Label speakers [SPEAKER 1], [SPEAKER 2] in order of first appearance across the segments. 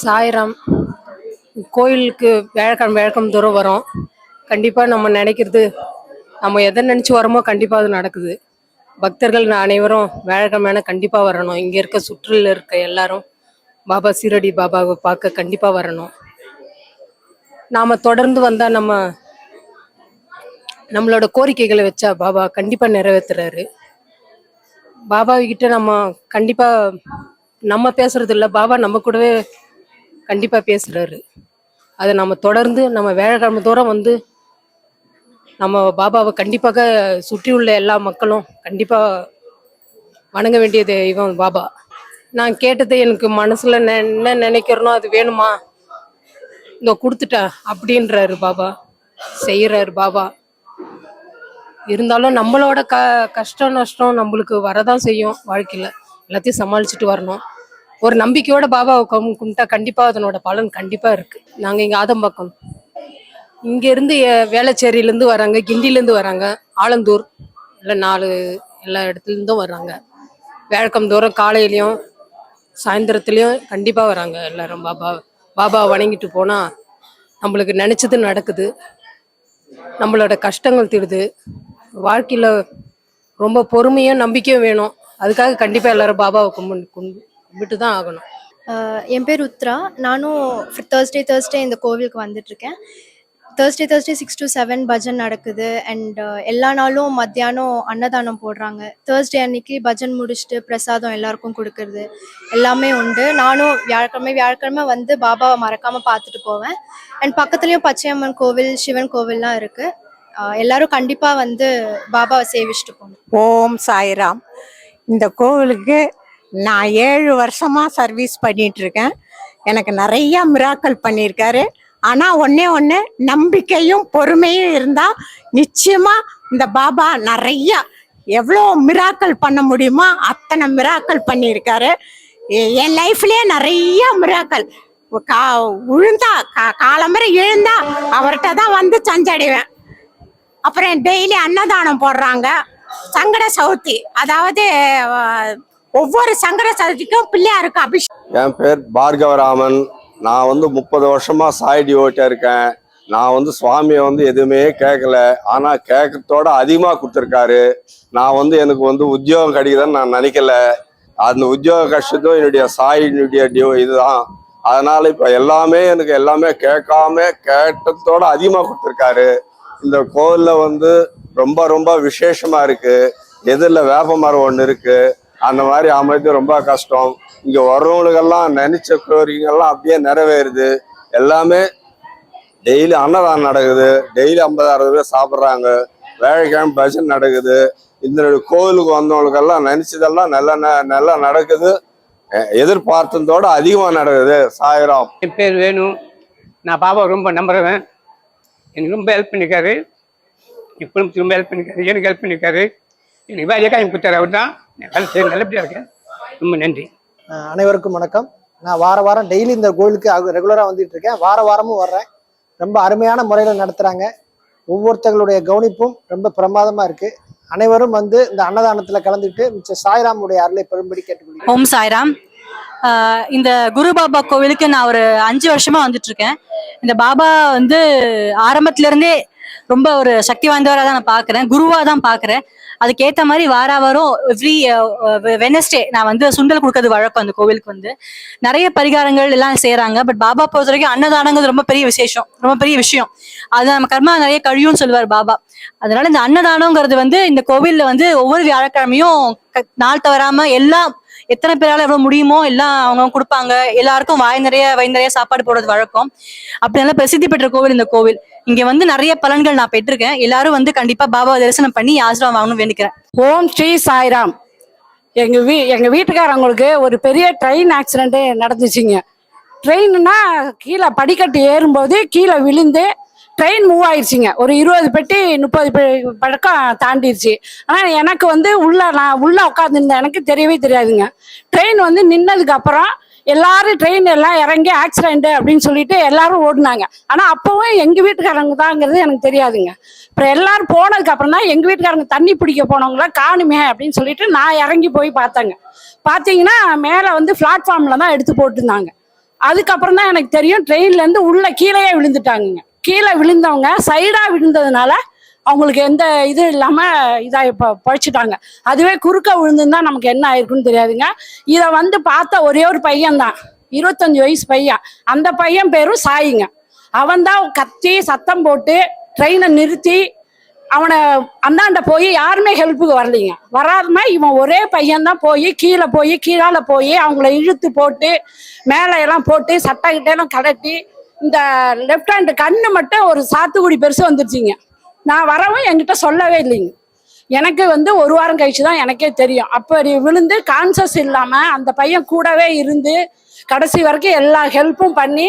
[SPEAKER 1] சாய்ராம். கோயிலுக்கு வியாழக்கிழமை வியாழக்கிழமை தூரம் வரோம். கண்டிப்பாக நம்ம நினைக்கிறது நம்ம எதை நினச்சி வரோமோ கண்டிப்பாக அது நடக்குது. பக்தர்கள் அனைவரும் வியாழக்கிழமை கண்டிப்பாக வரணும். இங்கே இருக்க சுற்றில் இருக்க எல்லாரும் பாபா சீரடி பாபாவை பார்க்க கண்டிப்பாக வரணும். நாம் தொடர்ந்து வந்தால் நம்ம நம்மளோட கோரிக்கைகளை வச்சா பாபா கண்டிப்பாக நிறைவேத்துறாரு. பாபா கிட்ட நம்ம கண்டிப்பாக நம்ம பேசுறது இல்ல பாபா நம்ம கூடவே கண்டிப்பாக பேசுறாரு. அதை நம்ம தொடர்ந்து நம்ம வேலைக்கிழமை தூரம் வந்து நம்ம பாபாவை கண்டிப்பாக சுற்றி உள்ள எல்லா மக்களும் கண்டிப்பாக வணங்க வேண்டிய தெய்வம் பாபா. நான் கேட்டது எனக்கு மனசுல நெ- என்ன நினைக்கிறனோ அது வேணுமா? இந்த கொடுத்துட்டேன் அப்படின்றாரு பாபா. செய்யறாரு பாபா. இருந்தாலும் நம்மளோட க கஷ்டம் நஷ்டம் நம்மளுக்கு வரதான் செய்யும் வாழ்க்கையில. எல்லாத்தையும் சமாளிச்சுட்டு வரணும். ஒரு நம்பிக்கையோட பாபாவை கும்பிட்டா கண்டிப்பா அதனோட பலன் கண்டிப்பா இருக்கு. நாங்க இங்க ஆதம்பாக்கம். இங்க இருந்து வேளச்சேரியில இருந்து வராங்க கிண்டில இருந்து வராங்க ஆலந்தூர் எல்லாம் நாலு எல்லா இடத்துல இருந்தும் வர்றாங்க வேழக்கம் தூரம் காலையிலயும் சாயந்தரத்துலயும் கண்டிப்பா வராங்க எல்லாரும் பாபா பாபா வணங்கிட்டு போனா நம்மளுக்கு நினைச்சது நடக்குது. நம்மளோட கஷ்டங்கள் தீருது. வாழ்க்கையில ரொம்ப பொறுமையும் நம்பிக்கையும் வேணும். அதுக்காக கண்டிப்பா எல்லாரும் பாபாவை கும்பிட்டு கும்பிட்டு தான் ஆகணும்.
[SPEAKER 2] என் பேர் உத்ரா. நானும் தேர்ஸ்டே தேர்ஸ்டே இந்த கோவிலுக்கு வந்துட்டுருக்கேன். Thursday Thursday six to seven bhajan நடக்குது. அண்ட் எல்லா நாளும் மத்தியானம் அன்னதானம் போடுறாங்க. தேர்ஸ்டே அன்னைக்கு பஜன் முடிச்சுட்டு பிரசாதம் எல்லாருக்கும் கொடுக்கறது எல்லாமே உண்டு. நானும் வியாழக்கிழமை வியாழக்கிழமை வந்து பாபாவை மறக்காமல் பார்த்துட்டு போவேன். அண்ட் பக்கத்துலேயும் பச்சையம்மன் கோவில் சிவன் கோவில்லாம் இருக்குது எல்லாரும் கண்டிப்பாக வந்து பாபாவை சேவிச்சுட்டு போகணும்
[SPEAKER 3] ஓம் சாய்ராம். இந்த கோவிலுக்கு நான் ஏழு வருஷமா சர்வீஸ் பண்ணிட்டு இருக்கேன் எனக்கு நிறைய மிராக்கள் பண்ணியிருக்காரு. ஆனா ஒண்ணே ஒன்று நம்பிக்கையும் பொறுமையும் இருந்தா நிச்சயமா இந்த பாபா நிறைய எவ்வளோ மிராக்கள் பண்ண முடியுமோ அத்தனை மிராக்கள் பண்ணியிருக்காரு. என் லைஃப்லேயே நிறைய மிராக்கள் கா விழுந்தா கா காலம்பரை எழுந்தா அவர்கிட்ட தான் வந்து சஞ்சடைவேன். அப்புறம் டெய்லி அன்னதானம் போடுறாங்க. சங்கட சவுத்தி அதாவது ஒவ்வொரு சங்கர சதுர்த்திக்கும் பிள்ளையாருக்கு அபிஷேகம்.
[SPEAKER 4] என் பேர் பார்கவராமன். நான் வந்து முப்பது வருஷமா சாய் டிவோட்டியா இருக்கேன். நான் வந்து சுவாமியை வந்து எதுவுமே கேட்கல ஆனா கேட்கறதோட அதிகமாக கொடுத்துருக்காரு. நான் வந்து எனக்கு வந்து உத்தியோகம் கிடைக்குதுன்னு நான் நினைக்கல. அந்த உத்தியோக கஷ்டத்தும் என்னுடைய சாயினுடைய டியோ இதுதான். அதனால இப்போ எல்லாமே எனக்கு எல்லாமே கேட்காம கேட்டதோட அதிகமாக கொடுத்துருக்காரு. இந்த கோவிலில் வந்து ரொம்ப ரொம்ப விசேஷமா இருக்கு. எதிரில் வேப்ப மரம் ஒன்று இருக்குது அந்த மாதிரி அமைத்து ரொம்ப கஷ்டம். இங்கே வர்றவங்களுக்கெல்லாம் நினைச்ச கோரிக்கைகள்லாம் அப்படியே நிறைவேறுது. எல்லாமே டெய்லி அன்னதானம் நடக்குது. டெய்லி ஐம்பது அறுபது பேர் சாப்பிட்றாங்க. வேலைக்கிழமை பஜன் நடக்குது. இந்த கோவிலுக்கு வந்தவங்களுக்கெல்லாம் நினைச்சதெல்லாம் நல்லா ந- நல்லா நடக்குது. எதிர்பார்த்ததோட அதிகமாக நடக்குது. சாயிரம்.
[SPEAKER 5] என் பேர் வேணும் நான் பாபாவை ரொம்ப நம்புறவன். எனக்கு ரொம்ப ஹெல்ப் பண்ணியிருக்காரு என் குடும்பத்துக்கு ரொம்ப ஹெல்ப் பண்ணியிருக்காரு எனக்கு ஹெல்ப் பண்ணியிருக்காரு வேலையாக எனக்கு கொடுத்தாரு அவர் தான் வேலை செய்ய நல்லபடியாக இருக்கேன். ரொம்ப நன்றி.
[SPEAKER 6] அனைவருக்கும் வணக்கம். நான் வார வாரம் டெய்லி இந்த கோயிலுக்கு ரெகுலராக வந்துட்டு இருக்கேன். வார வாரமும் வர்றேன். ரொம்ப அருமையான முறையில் நடத்துகிறாங்க ஒவ்வொருத்தங்களுடைய கவனிப்பும் ரொம்ப பிரமாதமாக இருக்கு. அனைவரும் வந்து இந்த அன்னதானத்தில் கலந்துட்டு மிச்ச சாய்ராமுடைய அருளை பெரும்படி கேட்டுக்கொள்கிறேன்.
[SPEAKER 7] ஓம் சாய்ராம். ஆஹ் இந்த குரு பாபா கோவிலுக்கு நான் ஒரு அஞ்சு வருஷமா வந்துட்டு இருக்கேன். இந்த பாபா வந்து ஆரம்பத்துல இருந்தே ரொம்ப ஒரு சக்தி வாய்ந்தவரா தான் நான் பாக்குறேன். குருவா தான் பாக்குறேன். அதுக்கேத்த மாதிரி வார வாரம் எவ்ரி வெனஸ்டே நான் வந்து சுண்டல் கொடுக்கறது வழக்கம் அந்த கோவிலுக்கு வந்து. நிறைய பரிகாரங்கள் எல்லாம் செய்யறாங்க பட் பாபா பொறுத்த வரைக்கும் அன்னதானங்கிறது ரொம்ப பெரிய விசேஷம். ரொம்ப பெரிய விஷயம். அது நம்ம கர்மா நிறைய கழியும்னு சொல்லுவார் பாபா. அதனால இந்த அன்னதானங்கிறது வந்து இந்த கோவில்ல வந்து ஒவ்வொரு வியாழக்கிழமையும் க- நாள் தவறாம எல்லாம் எத்தனை பேரால எவ்வளவு முடியுமோ எல்லாம் அவங்க கொடுப்பாங்க. எல்லாருக்கும் வாய் நிறைய வாய் நிறைய சாப்பாடு போடுறது வழக்கம். அப்படி நல்லா பிரசித்தி பெற்ற கோவில் இந்த கோவில். இங்க வந்து நிறைய பலன்கள் நான் பெற்றிருக்கேன். எல்லாரும் வந்து கண்டிப்பா பாபா தரிசனம் பண்ணி ஆசிரம் வாங்கணும்னு வேண்டிக்கிறேன்.
[SPEAKER 8] ஓம் ஸ்ரீ சாய்ராம். எங்க வீ எங்க வீட்டுக்காரங்களுக்கு ஒரு பெரிய ட்ரெயின் ஆக்சிடென்ட் நடந்துச்சுங்க. ட்ரெயின்னா கீழே படிக்கட்டு ஏறும்போது கீழே விழுந்து ட்ரெயின் மூவ் ஆயிடுச்சுங்க ஒரு இருபது பெட்டி முப்பது பழக்கம் தாண்டிடுச்சு ஆனால் எனக்கு வந்து உள்ள நான் உள்ள உட்காந்துருந்தேன் எனக்கு தெரியவே தெரியாதுங்க. ட்ரெயின் வந்து நின்னதுக்கு அப்புறம் எல்லாரும் ட்ரெயின் எல்லாம் இறங்கி ஆக்சிடென்ட் அப்படின்னு சொல்லிட்டு எல்லாரும் ஓடினாங்க. ஆனால் அப்பவும் எங்கள் வீட்டுக்காரங்க தாங்கிறது எனக்கு தெரியாதுங்க. அப்புறம் எல்லாரும் போனதுக்கு அப்புறம் தான் எங்கள் வீட்டுக்காரங்க தண்ணி பிடிக்க போனவங்கள காணுமே அப்படின்னு சொல்லிட்டு நான் இறங்கி போய் பார்த்தேங்க. பார்த்தீங்கன்னா மேலே வந்து பிளாட்ஃபார்ம்ல தான் எடுத்து போட்டிருந்தாங்க. அதுக்கப்புறம் தான் எனக்கு தெரியும் ட்ரெயின்லேருந்து உள்ள கீழேயே விழுந்துட்டாங்கங்க. கீழே விழுந்தவங்க சைடாக விழுந்ததுனால அவங்களுக்கு எந்த இது இல்லாமல் இதாக இப்போ பழிச்சிட்டாங்க. அதுவே குறுக்க விழுந்துருந்தா நமக்கு என்ன ஆயிருக்குன்னு தெரியாதுங்க. இதை வந்து பார்த்த ஒரே ஒரு பையன் தான் வயசு பையன். அந்த பையன் பேரும் சாயிங்க. அவன் தான் கத்தி சத்தம் போட்டு ட்ரெயினை நிறுத்தி அவனை அந்தாண்ட போய் யாருமே ஹெல்ப்புக்கு வரலைங்க. வராதமா இவன் ஒரே பையன்தான் போய் கீழே போய் கீழால போய் அவங்கள இழுத்து போட்டு மேலே எல்லாம் போட்டு சட்டை கிட்டையெல்லாம் கலட்டி இந்த லெஃப்ட் ஹேண்டு கண்ணு மட்டும் ஒரு சாத்துக்குடி பெருசு வந்துருச்சிங்க. நான் வரவும் என்கிட்ட சொல்லவே இல்லைங்க. எனக்கு வந்து ஒரு வாரம் கழிச்சு தான் எனக்கே தெரியும். அப்படி விழுந்து கான்சஸ் இல்லாமல் அந்த பையன் கூடவே இருந்து கடைசி வரைக்கும் எல்லா ஹெல்ப்பும் பண்ணி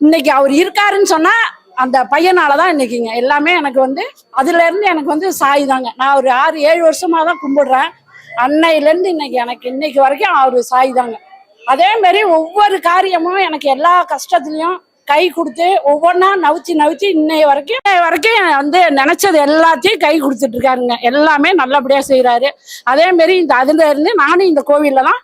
[SPEAKER 8] இன்னைக்கு அவர் இருக்காருன்னு சொன்னால் அந்த பையனால தான் இன்னைக்குங்க. எல்லாமே எனக்கு வந்து அதுலேருந்து எனக்கு வந்து சாய் தாங்க. நான் ஒரு ஆறு ஏழு வருஷமாக தான் கும்பிடுறேன். அன்னையிலேருந்து இன்னைக்கு எனக்கு இன்னைக்கு வரைக்கும் அவர் சாய் தாங்க. அதே மாதிரி ஒவ்வொரு காரியமும் எனக்கு எல்லா கஷ்டத்துலையும் கை கொடுத்து ஒவ்வொன்றா நவிச்சு நவிச்சு இன்னைய வரைக்கும் இன்னைய வரைக்கும் வந்து நினைச்சது எல்லாத்தையும் கை கொடுத்துட்டு இருக்காருங்க. எல்லாமே நல்லபடியா செய்யறாரு அதே மாதிரி இந்த அதுல இருந்து நானும் இந்த கோவில்ல தான்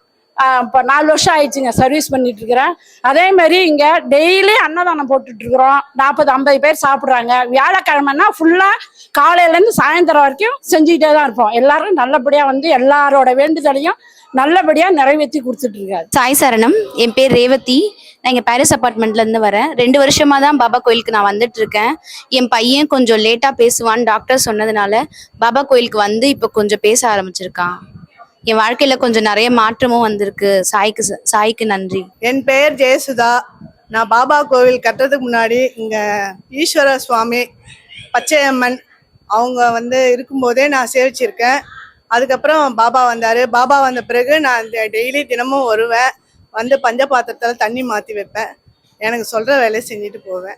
[SPEAKER 8] இப்போ நாலு வருஷம் ஆயிடுச்சுங்க சர்வீஸ் பண்ணிட்டு இருக்கிறேன். அதே மாதிரி இங்க டெய்லி அன்னதானம் போட்டுட்டு இருக்கிறோம். நாற்பது ஐம்பது பேர் சாப்பிட்றாங்க. வியாழக்கிழமைனா ஃபுல்லா காலையிலேருந்து சாயந்தரம் வரைக்கும் செஞ்சுக்கிட்டே தான் இருப்போம். எல்லாரும் நல்லபடியா வந்து எல்லாரோட வேண்டுதலையும் நல்லபடியா நிறைவேற்றி கொடுத்துட்டு இருக்காரு.
[SPEAKER 9] சாய் சரணம். என் பேர் ரேவதி. நான் இங்கே பாரிஸ் அப்பார்ட்மெண்ட்ல இருந்து வரேன். ரெண்டு வருஷமா தான் பாபா கோயிலுக்கு நான் வந்துட்டு இருக்கேன். என் பையன் கொஞ்சம் லேட்டா பேசுவான்னு டாக்டர் சொன்னதுனால பாபா கோயிலுக்கு வந்து இப்போ கொஞ்சம் பேச ஆரம்பிச்சிருக்கான். என் வாழ்க்கையில கொஞ்சம் நிறைய மாற்றமும் வந்திருக்கு. சாய்க்கு ச- சாய்க்கு நன்றி.
[SPEAKER 10] என் பெயர் ஜெயசுதா. நான் பாபா கோவில் கட்டுறதுக்கு முன்னாடி இங்கே ஈஸ்வர சுவாமி பச்சையம்மன் அவங்க வந்து இருக்கும்போதே நான் சேவிச்சிருக்கேன். அதுக்கப்புறம் பாபா வந்தார். பாபா வந்த பிறகு நான் டெய்லி தினமும் வருவேன். வந்து பஞ்ச பாத்திரத்தில் தண்ணி மாற்றி வைப்பேன். எனக்கு சொல்கிற வேலையை செஞ்சுட்டு போவேன்.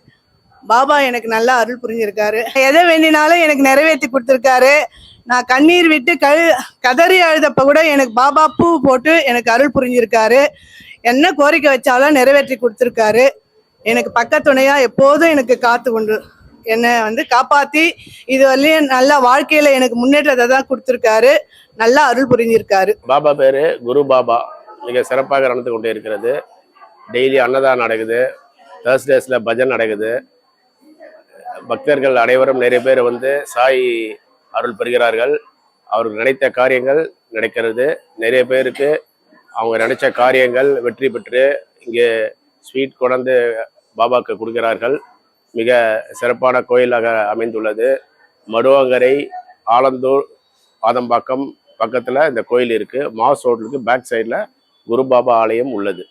[SPEAKER 10] பாபா எனக்கு நல்லா அருள் புரிஞ்சிருக்காரு. எதை வேண்டினாலும் எனக்கு நிறைவேற்றி கொடுத்துருக்காரு. நான் கண்ணீர் விட்டு கழு கதறி அழுதப்ப கூட எனக்கு பாபா பூ போட்டு எனக்கு அருள் புரிஞ்சிருக்காரு. என்ன கோரிக்கை வச்சாலும் நிறைவேற்றி கொடுத்துருக்காரு. எனக்கு பக்கத்துணையா எப்போதும் எனக்கு காத்து கொண்டு என்னை வந்து காப்பாத்தி இது வரலையும் நல்ல வாழ்க்கையில எனக்கு முன்னேற்றத்தை தான் கொடுத்துருக்காரு. நல்லா அருள் புரிஞ்சிருக்காரு.
[SPEAKER 11] பாபா பேர் குரு பாபா. மிக சிறப்பாக நடந்து கொண்டே இருக்கிறது. டெய்லி அன்னதானம் நடக்குது. தேர்ஸ்டேஸில் பஜன் நடக்குது. பக்தர்கள் அனைவரும் நிறைய பேர் வந்து சாய் அருள் பெறுகிறார்கள். அவர்கள் நினைத்த காரியங்கள் நடக்கிறது. நிறைய பேருக்கு அவங்க நினைச்ச காரியங்கள் வெற்றி பெற்று இங்கே ஸ்வீட் கொண்டாந்து பாபாக்கு கொடுக்கிறார்கள். மிக சிறப்பான கோயிலாக அமைந்துள்ளது. மடுவங்கரை ஆலந்தூர் ஆதம்பாக்கம் பக்கத்தில் இந்த கோயில் இருக்குது மாஸ் ரோட்லுக்கு பேக் சைடில் குரு பாபா ஆலயம் உள்ளது.